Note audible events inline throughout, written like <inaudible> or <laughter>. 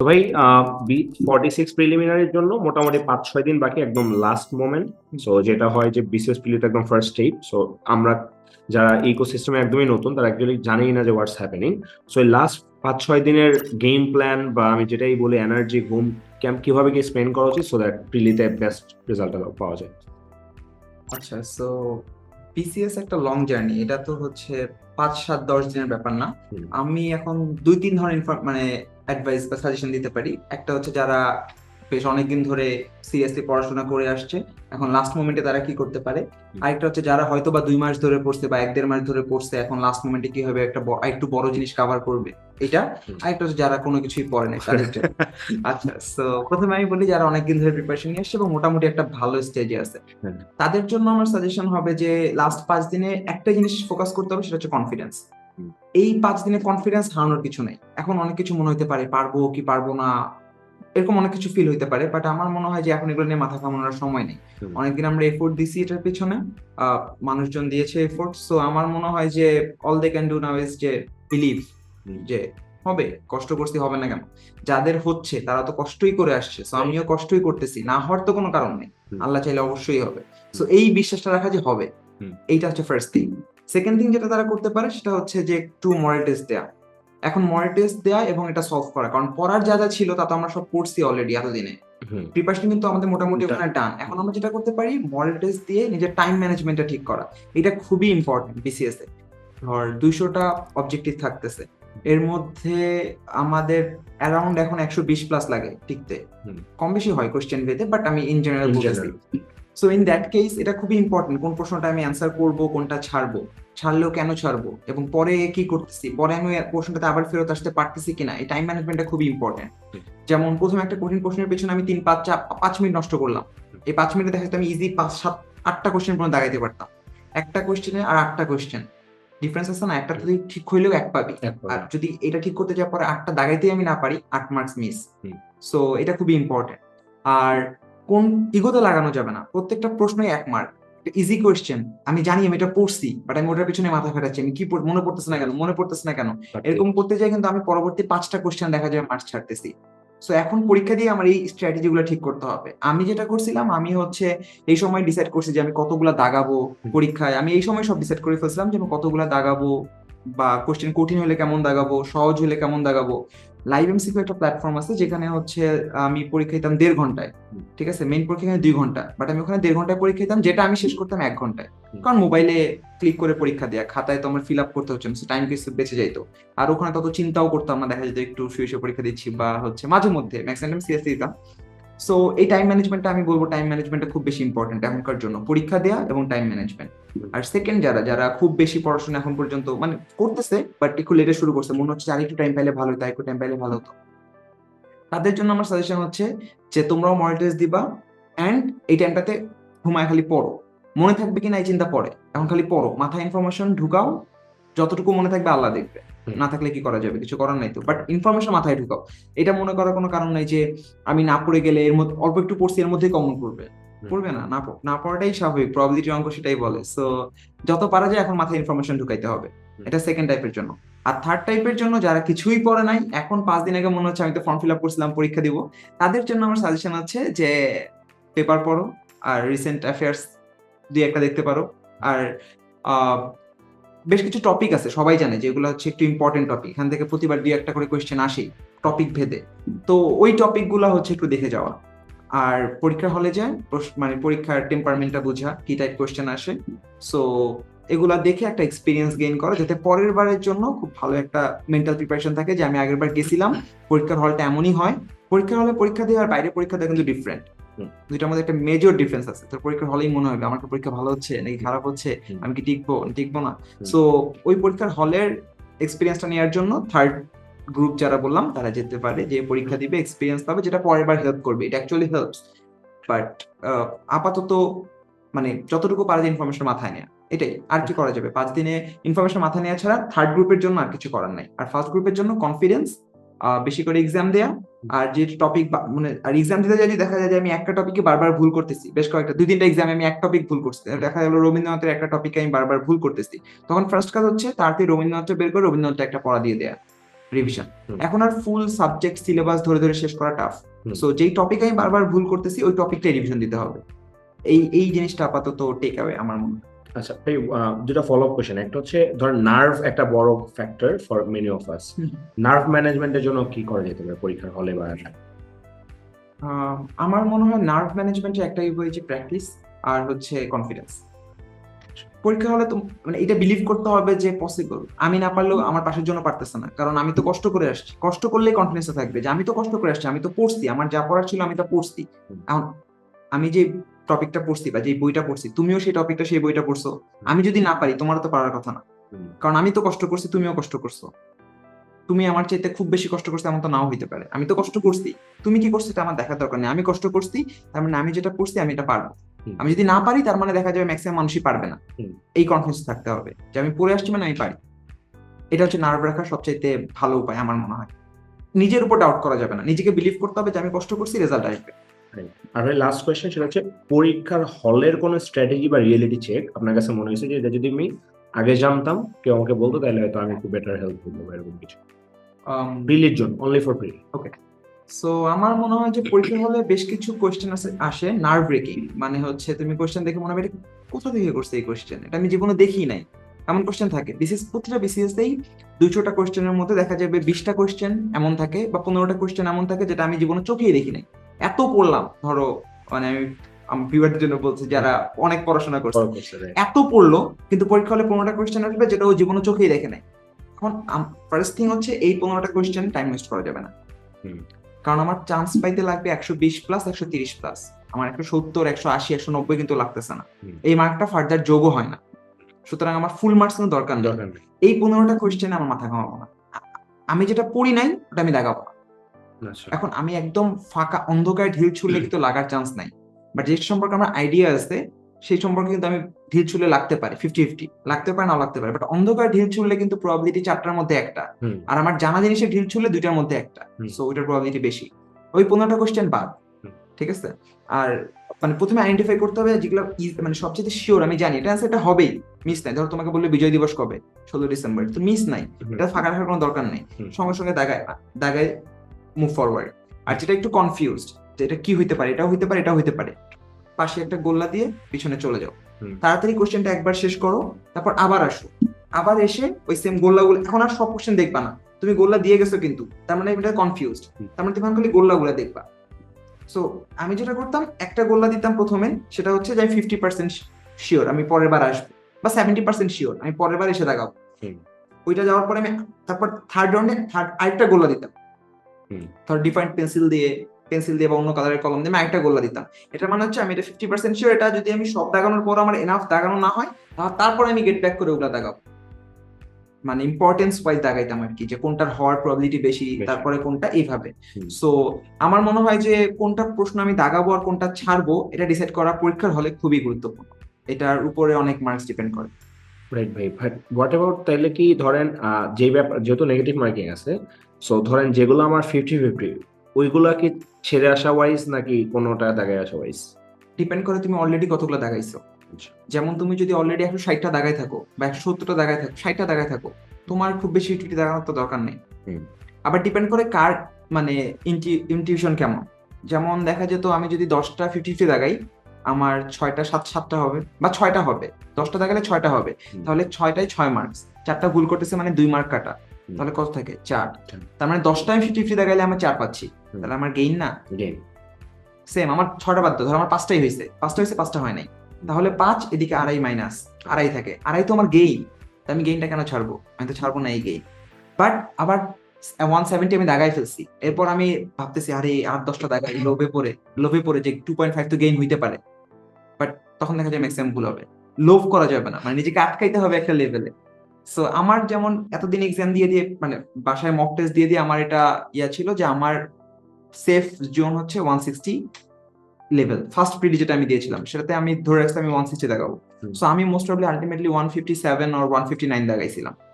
তো ভাই B forty six প্রিলিমিনারির জন্য মোটামুটি পাঁচ ছয় দিন বাকি একদম লাস্ট মোমেন্ট সো যেটা হয় যে বিসিএস প্রিলিতে একদম ফার্স্ট স্টেপ সো আমরা যারা ইকোসিস্টেমে একদমই নতুন তারা অ্যাকচুয়ালি জানেই না যে হোয়াটস হ্যাপেনিং সো লাস্ট পাঁচ ছয় দিনের গেম প্ল্যান বা আমি যেটাই বলি এনার্জি ঘুম ক্যাম্প কীভাবে কি স্পেন্ড করা উচিত সো দ্যাট প্রিলিতে বেস্ট রেজাল্ট পাওয়া যায়। আচ্ছা সো পিসিএস একটা লং জার্নি এটা তো হচ্ছে পাঁচ সাত দশ দিনের ব্যাপার না। আমি এখন দুই তিন ধরনের মানে অ্যাডভাইস বা সাজেশন দিতে পারি। একটা হচ্ছে যারা বেশ অনেকদিন ধরে সিরিয়াসলি পড়াশোনা করে আসছে এখন লাস্ট মোমেন্টে তারা কি করতে পারে? আরেকটা হচ্ছে যারা হয়তো বা দুই মাস ধরে পড়ছে বা এক দেড় মাস ধরে পড়ছে এখন লাস্ট মোমেন্টে কি হবে একটা একটু বড় জিনিস কভার করবে? এটা। আরেকটা হচ্ছে যারা কোনো কিছুই পড়ে নাই তাদের <laughs> আচ্ছা সো প্রথমে আমি বলি যারা অনেকদিন ধরে প্রিপারেশন নিয়ে আসছে এবং মোটামুটি একটা ভালো স্টেজে আছে। তাদের জন্য আমার সাজেশন হবে যে লাস্ট পাঁচ দিনে একটা জিনিস ফোকাস করতে হবে সেটা হচ্ছে কনফিডেন্স। এই পাঁচ দিনে কনফিডেন্স হারানোর কিছু নেই। এখন অনেক কিছু মনে হতে পারে পারব কি পারব না এরকম অনেক কিছু ফিল হইতে পারে বাট আমার মনে হয় যে এখন এগুলো নিয়ে মাথা ঘামানোর সময় নেই। অনেকদিন আমরা এফোর্ট দিছি এটার পিছনে মানুষজন দিয়েছে এফোর্ট সো আমার মনে হয় যে all they can do now is যে বিলিভ যে হবে কষ্ট করছি হবে না কেন? যাদের হচ্ছে তারা তো কষ্টই করে আসছে সো আমিও কষ্টই করতেছি না হওয়ার তো কোনো কারণ নেই। আল্লাহ চাইলে অবশ্যই হবে। সো এই বিশ্বাসটা রাখা যে হবে এইটা হচ্ছে ফার্স্ট থিং সেকেন্ড থিং যেটা তারা করতে পারে সেটা হচ্ছে যে একটু মডেল টেস্ট দেয়া। এখন মডেল টেস্ট দেয়া এবং এটা সলভ করা। কারণ পড়ার যা যা ছিল তা তো আমরা সব পড়ছি অলরেডি এতদিনে। প্রিপারেশন কিন্তু আমাদের মোটামুটি ওখানে ডান এখন আমরা যেটা করতে পারি মডেল টেস্ট দিয়ে নিজের টাইম ম্যানেজমেন্টটা ঠিক করা। এটা খুবই ইম্পর্টেন্ট বিসিএস এ। ধর দুইশোটা অবজেক্টিভ থাকতেছে। এর মধ্যে আমাদের অ্যারাউন্ড এখন একশো বিশ প্লাস লাগে টিকতে। কম বেশি হয় কোশ্চেন ভেদে বাট আমি ইন জেনারেল বলতেছি। general. So in that case এটা খুবই ইম্পর্টেন্ট কোন প্রশ্নটা আমি অ্যান্সার করব কোনটা ছাড়বো ছাড়লেও কেন ছাড়বো এবং পরে কি করতেছি পরে আমি প্রশ্নটাতে আবার ফেরত আসতে পারতেছি কিনা এই টাইম ম্যানেজমেন্টটা খুবই ইম্পর্টেন্ট যেমন প্রথমে একটা কঠিন প্রশ্নের পেছনে আমি তিন পাঁচ পাঁচ মিনিট নষ্ট করলাম। এই পাঁচ মিনিটে দেখা যেত আমি ইজি পাঁচ সাত আটটা কোশ্চেন পর্যন্ত দাগাইতে পারতাম। একটা কোশ্চেনে আর আটটা কোশ্চেন ডিফারেন্স আছে না? একটা যদি ঠিক হইলেও এক পাবি। আর যদি এটা ঠিক করতে যাওয়ার পরে আটটা দাগাইতেই আমি না পারি আট মার্কস মিস সো এটা খুবই ইম্পর্টেন্ট আর কোন ইগোতে লাগানো যাবে না? প্রত্যেকটা প্রশ্নই এক মার্ক ইজি কোয়েশ্চেন আমি জানি আমি এটা পড়ছি বাট আমি ওটার পিছনে মাথা ফেরাচ্ছি আমি কি মনে পড়তেছে না কেন? মনে পড়তেছে না কেন? এরকম করতে যাই কিন্তু আমি পরবর্তী পাঁচটা কোশ্চেন দেখা যায় মার্কস ছাড়তেছি। সো এখন পরীক্ষা দিয়ে আমার এই স্ট্র্যাটেজি গুলো ঠিক করতে হবে। আমি যেটা করছিলাম আমি হচ্ছে এই সময় ডিসাইড করছি যে আমি কতগুলা দাগাবো পরীক্ষায়। আমি এই সময় সব ডিসাইড করে ফেলছিলাম যে আমি কতগুলা দাগাবো বা কোশ্চেন কঠিন হলে কেমন দাগাবো সহজ হলে কেমন দাগাবো। লাইভ এমসিকিউ একটা প্ল্যাটফর্ম আছে যেখানে হচ্ছে আমি পরীক্ষা দিতাম দেড় ঘন্টায় ঠিক আছে? মেইন পরীক্ষা দুই ঘণ্টা বাট আমি ওখানে দেড় ঘন্টায় পরীক্ষা দিতাম যেটা আমি শেষ করতাম এক ঘন্টায়। কারণ মোবাইলে ক্লিক করে পরীক্ষা দেয়া খাতায় তো আমার ফিল আপ করতে হচ্ছে টাইম কিছু বেঁচে যাইত। আর ওখানে তত চিন্তাও করতাম না দেখা যেত একটু শুয়ে শুয়ে পরীক্ষা দিচ্ছি বা হচ্ছে মাঝে মধ্যে ম্যাক্সিমাম সিএসসি দিতাম। সো এই টাইম ম্যানেজমেন্টটা আমি বলব টাইম ম্যানেজমেন্টটা খুব বেশি ইম্পর্টেন্ট এখনকার জন্য। পরীক্ষা দেওয়া এবং টাইম ম্যানেজমেন্ট আর সেকেন্ড যারা যারা খুব বেশি পড়াশোনা এখন পর্যন্ত মানে করতেছে বাট একটু লেটে শুরু করছে, মনে হচ্ছে আর একটু টাইম পাইলে ভালো হতো একটু টাইম পাইলে ভালো হতো। তাদের জন্য আমার সাজেশন হচ্ছে যে তোমরাও টেস্ট দিবা অ্যান্ড এই টাইমটাতে ঘুমায় খালি পড়ো। মনে থাকবে কিনা এই চিন্তা পড়ে এখন খালি পড়ো। মাথায় ইনফরমেশন ঢুকাও। যতটুকু মনে থাকবে আল্লাহ দেখবে। না থাকলে কি করা যাবে? কিছু করার নাই তো। বাট ইনফরমেশন মাথায় ঢুকাও। এটা মনে করার কোনো কারণ নাই যে আমি না পড়ে গেলে এর মধ্যে অল্প একটু পড়ছি এর মধ্যেই কমন পড়বে। পড়বে না? না না পড়াটাই স্বাভাবিক। প্রবাবিলিটি অঙ্ক সেটাই বলে। সো যত পারা যায় এখন মাথায় ইনফরমেশন ঢুকাইতে হবে। এটা সেকেন্ড টাইপের জন্য। আর থার্ড টাইপের জন্য যারা কিছুই পড়ে নাই এখন পাঁচ দিন আগে মনে হচ্ছে আমি তো ফর্ম ফিল আপ করছিলাম পরীক্ষা দিব। তাদের জন্য আমার সাজেশন আছে যে পেপার পড়ো। আর রিসেন্ট অ্যাফেয়ার্স দুই একটা দেখতে পারো। আর বেশ কিছু টপিক আছে, সবাই জানে যেগুলো হচ্ছে একটু ইম্পর্টেন্ট টপিক এখান থেকে প্রতিবার দুই একটা করে কোয়েশ্চেন আসে টপিক ভেদে। তো ওই টপিকগুলো হচ্ছে একটু দেখে যাওয়া। আর পরীক্ষার হলে যায় মানে পরীক্ষার টেম্পারমেন্টটা বোঝা, কি টাইপ কোয়েশ্চেন আসে। সো এগুলা দেখে একটা এক্সপিরিয়েন্স গেইন করো, যাতে পরের বারের জন্য খুব ভালো একটা মেন্টাল প্রিপারেশন থাকে যে আমি আগের বার গেছিলাম, পরীক্ষার হলটা এমনই হয়। পরীক্ষার হলে পরীক্ষা দেওয়া আর বাইরে পরীক্ষা দেওয়া কিন্তু ডিফারেন্ট। দুইটার মধ্যে একটা মেজর ডিফারেন্স আছে। তোর পরীক্ষার হলেই মনে হবে আমার পরীক্ষা ভালো হচ্ছে নাকি খারাপ হচ্ছে আমি কি টিকবো টিকবো না। সো ওই পরীক্ষার হলের এক্সপিরিয়েন্সটা নেওয়ার জন্য থার্ড গ্রুপ যারা বললাম তারা যেতে পারে যে পরীক্ষা দিবে এক্সপিরিয়েন্স পাবে যেটা পরের বার হেল্প করবে। এটা অ্যাকচুয়ালি হেল্পস বাট আপাতত মানে যতটুকু পারা যায় ইনফরমেশন মাথায় নেওয়া এটাই আর কি করা যাবে? পাঁচ দিনে ইনফরমেশন মাথায় নেওয়া ছাড়া থার্ড গ্রুপের জন্য আর কিছু করার নাই। আর ফার্স্ট গ্রুপের জন্য কনফিডেন্স বেশি করে এক্সাম দেয়া। আর যে টপিক মানে আর এক্সাম দিতে যদি দেখা যায় যে আমি একটা টপিকে বারবার ভুল করতেছি। বেশ কয়েকটা দুই তিনটা এক্সামে আমি এক টপিক ভুল করছি। দেখা গেল রবীন্দ্রনাথের একটা টপিকে আমি বারবার ভুল করতেছি। তখন ফার্স্ট কাজ হচ্ছে তাড়াতাড়ি রবীন্দ্রনাথ বের করে রবীন্দ্রনাথ একটা পড়া দিয়ে দেয়া রিভিশন এখন আর ফুল সাবজেক্ট সিলেবাস ধরে ধরে শেষ করা টাফ। সো যেই টপিক আমি বারবার ভুল করতেছি ওই টপিকটাই রিভিশন দিতে হবে। এই এই জিনিসটা আপাতত টেক অ্যাওয়ে আমার মনে হয়। আচ্ছা আহ, দুটো ফলো আপ কোশ্চেন একটা হচ্ছে ধর নার্ভ একটা বড় factor for many of us nerve ম্যানেজমেন্টের জন্য কি করা যেতে পারে পরীক্ষার হলে বা আমার মনে হয় নার্ভ ম্যানেজমেন্টের একটাই হয়েছে প্র্যাকটিস আর হচ্ছে কনফিডেন্স পরীক্ষা হলে তো মানে এটা বিলিভ করতে হবে যে পসিবল আমি না পারলেও আমার পাশের জন্য পারতেছে না। কারণ আমি তো কষ্ট করে আসছি। কষ্ট করলেই কনফিডেন্স থাকবে যে আমি তো কষ্ট করে আসছি আমি তো পড়ছি আমার যা পড়ার ছিল আমি তো পড়ছি। এখন আমি যে টপিকটা পড়ছি বা যে বইটা পড়ছি তুমিও সেই টপিকটা সেই বইটা পড়ছো। আমি যদি না পারি তোমারও তো পারার কথা না। কারণ আমি তো কষ্ট করছি তুমিও কষ্ট করছ। তুমি আমার চাইতে খুব বেশি কষ্ট করছ এমন তো নাও হইতে পারে। আমি তো কষ্ট করছি। তুমি কি করছ এটা আমার দেখার দরকার নেই। আমি কষ্ট করছি তার মানে আমি যেটা পড়ছি আমি এটা পারব। আমি যদি না পারি তার মানে দেখা যাবে ম্যাক্সিমাম মানুষই পারবে না। এই কনফিডেন্স থাকতে হবে যে আমি পড়ে আসছি মানে আমি পারি। এটা হচ্ছে নার্ভ রাখার সবচাইতে ভালো উপায় আমার মনে হয়। নিজের উপর ডাউট করা যাবে না। নিজেকে বিলিভ করতে হবে যে আমি কষ্ট করছি রেজাল্ট আসবে। আর ভাই লাস্ট কোয়েশ্চেন সেটা হচ্ছে পরীক্ষার হলের কোনো স্ট্র্যাটেজি বা রিয়েলিটি চেক আপনার কাছে মনে হয়েছে যে এটা যদি আমি আগে জানতাম কেউ আমাকে বলতো তাহলে হয়তো আমি একটু বেটার হেল্প করব এরকম কিছু। প্রিলির জন্য অনলি ফর প্রিলি সো আমার মনে হয় যে পরীক্ষা হলে বেশ কিছু কোয়েশ্চেন আসে নার্ভ ব্রেকিং মানে হচ্ছে তুমি কোয়েশ্চেন দেখে মনে হবে এটা কোথা থেকে করছে এই কোয়েশ্চেন এটা আমি জীবনে দেখি নাই। এমন কোয়েশ্চেন থাকে। বিসিএস প্রতিটা বিসিএস তেই দুইশোটা কোয়েশ্চেনের মধ্যে দেখা যাবে বিশটা কোয়েশ্চেন এমন থাকে বা পনেরোটা কোয়েশ্চেন এমন থাকে যেটা আমি জীবনে চোখেই দেখি নাই। এত পড়লাম ধরো মানে আমি আমি ভিউয়ারদের জন্য বলছি যারা অনেক পড়াশোনা করছে। এত পড়ল কিন্তু পরীক্ষা হলে পনেরোটা কোয়েশ্চেন আসবে যেটা ও জীবনে চোখেই দেখে নাই। এখন ফার্স্ট থিং হচ্ছে এই পনেরোটা কোয়েশ্চেন টাইম ওয়েস্ট করা যাবে না। কারণ আমার চান্স পাইতে লাগবে একশো বিশ প্লাস একশো তিরিশ প্লাস আমার একশো সত্তর একশো আশি একশো নব্বই কিন্তু লাগতেছে না। এই মার্কটা ফার্দার যোগও হয় না। সুতরাং আমার ফুল মার্কস কিন্তু দরকার নেই। এই পনেরোটা কোয়েশ্চেন আমার মাথা ঘামাবো না। আমি যেটা পড়ি নাই ওটা আমি দেখাবো না। এখন আমি একদম ফাঁকা অন্ধকার ঢিল ছুড়লে কিন্তু লাগার চান্স নাই। বাট যে সম্পর্কে আমার আইডিয়া আছে সেই সম্পর্কে কিন্তু আমি ঢিল ছুড়লে লাগতে পারে ফিফটি ফিফটি লাগতে পারে না লাগতে পারে। বাট অন্ধকার ঢিল ছুড়লে কিন্তু প্রবাবিলিটি চারটার মধ্যে একটা। আর আমার জানা জিনিসের ঢিল ছুড়লে দুইটার মধ্যে একটা। সো ওইটার প্রবাবিলিটি বেশি। ওই পনেরোটা কোয়েশ্চেন বাদ। ঠিক আছে? আর মানে প্রথমে আইডেন্টিফাই করতে হবে যেগুলো মানে সবচেয়ে শিওর আমি জানি। এটা এটা হবেই। মিস নাই। ধরো তোমাকে বললে বিজয় দিবস কবে? ষোলো ডিসেম্বর। তো মিস নাই। এটা ফাঁকা রাখার কোনো দরকার নেই। সঙ্গে সঙ্গে দাগায় দাগায় মুভ ফরওয়ার্ড আর যেটা একটু কনফিউজড যে এটা কি হইতে পারে এটাও হইতে পারে এটাও হইতে পারে। পাশে একটা গোল্লা দিয়ে পিছনে চলে যাও। তাড়াতাড়ি কোশ্চেনটা একবার শেষ করো তারপর আবার আসো। আবার এসে ওই সেম গোল্লাগুলো এখন আর সব কোশ্চেন দেখবা না। তুমি গোল্লা দিয়ে গেছো কিন্তু তার মানে এটা কনফিউজড তার মানে তুমি খালি গোল্লাগুলো দেখবা। সো আমি যেটা করতাম একটা গোল্লা দিতাম প্রথমে সেটা হচ্ছে যে আমি ফিফটি পার্সেন্ট শিওর আমি পরের বার আসব। বা সেভেন্টি পার্সেন্ট শিওর আমি পরের বার এসে দেখাবো ওইটা যাওয়ার পরে আমি তারপর থার্ড রাউন্ডে থার্ড আরেকটা গোল্লা দিতাম। ধর ডিফারেন্ট পেন্সিল দিয়ে পেন্সিল দিয়ে বা অন্য কালারের কলম দিয়ে আমি আরেকটা গোল্লা দিতাম। এটা মানে হচ্ছে আমি এটা ফিফটি পার্সেন্ট শিওর এটা যদি আমি সব দাগানোর পর আমার এনাফ দাগানো না হয় তারপর আমি গেট ব্যাক করে ওগুলা দাগাবো মানে ইম্পর্টেন্স ওয়াইজ দাগাইতাম আর কি যে কোনটার হওয়ার প্রবাবিলিটি বেশি। তারপরে কোনটা এইভাবে। সো আমার মনে হয় যে কোনটা প্রশ্ন আমি দাগাবো আর কোনটা ছাড়বো এটা ডিসাইড করা পরীক্ষার হলে খুবই গুরুত্বপূর্ণ। এটার উপরে অনেক মার্কস ডিপেন্ড করে। রাইট ভাই বাট হোয়াট অ্যাবাউট তাইলে কি ধরেন যে ব্যাপার যেহেতু নেগেটিভ মার্কিং আছে সো ধরেন যেগুলো আমার ফিফটি ফিফটি ওইগুলা কি ছেড়ে আসা ওয়াইজ নাকি কোনোটা দাগায় আসা ওয়াইজ ডিপেন্ড করে তুমি অলরেডি কতগুলো দাগাইছো। আচ্ছা। যেমন তুমি যদি অলরেডি একশো ষাটটা দাগাই থাকো বা একশো সত্তরটা দাগাই থাকো ষাটটা দাগাই থাকো তোমার খুব বেশি ফিফটি দাগানোর তো দরকার নেই। আবার ডিপেন্ড করে কার মানে ইনটিউশন কেমন। যেমন দেখা যেত আমি যদি দশটা ফিফটি ফিফটি দাগাই আমার ছয়টা সাত সাতটা হবে বা ছয়টা হবে। দশটা দাগালে ছয়টা হবে। তাহলে ছয়টায় ছয় মার্কস চারটা ভুল করতেছে মানে দুই মার্ক কাটা। তাহলে কত থাকে? চার। তার মানে দশটা আমি ফিফটি ফিফটি দাগাইলে আমি চার পাচ্ছি। তাহলে আমার গেইন না? সেম আমার ছয়টা বাদ ধর আমার পাঁচটাই হয়েছে। পাঁচটা হয়েছে পাঁচটা হয় নাই। তাহলে পাঁচ এদিকে আড়াই মাইনাস আড়াই থাকে। আড়াই তো আমার গেইন আমি গেইনটা কেন ছাড়বো? আমি তো ছাড়বো না এই গেইন বাট আবার ওয়ান সেভেন্টি আমি দাগাই ফেলছি। এরপর আমি ভাবতেছি আরে আট দশটা দাগাই <laughs> লোভে পড়ে। লোভে পড়ে যে টু পয়েন্ট ফাইভ তো গেইন হইতে পারে। বাট তখন দেখা যায় ম্যাক্সিমাম ভুল হবে। লোভ করা যাবে না। মানে নিজেকে আটকাইতে হবে একটা লেভেলে সো আমার যেমন এতদিন এক্সাম দিয়ে দিয়ে মানে বাসায় মক টেস্ট দিয়ে দিয়ে আমার এটা ইয়া ছিল যে আমার সেফ জোন হচ্ছে ওয়ান সিক্সটি লেভেল ফার্স্ট প্রিডি যেটা আমি দিয়েছিলাম সেটাতে আমি ধরে রাখছি আমি ওয়ান সিক্সটি দেখাবো। সো আমি মোস্ট অফলি আলটিমেটলি ওয়ান ফিফটি সেভেন আর ওয়ান ফিফটি নাইন দাগাইছিলাম হুম।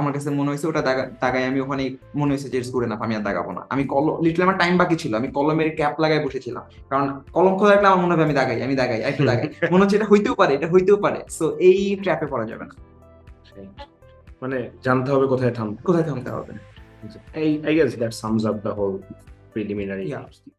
আমার কাছে মনে হয়েছে ওটা দাগা- দাগাই আমি ওখানে মনে হয়েছে যে গুড এনাফ আমি আর দাগাবো না। আমি কলম লিটলে আমার টাইম বাকি ছিল আমি কলমের ক্যাপ লাগাই বসেছিলাম। কারণ কলম খোলা রাখলে আমার মনে হবে আমি দাগাই আমি দাগাই একটু দাগাই। <laughs> মনে হচ্ছে এটা হইতেও পারে এটা হইতেও পারে। সো এই ট্র্যাপে পড়া যাবে না। মানে জানতে হবে কোথায় থাম কোথায় থামতে হবে। এই I guess that sums up the whole preliminary. Yeah.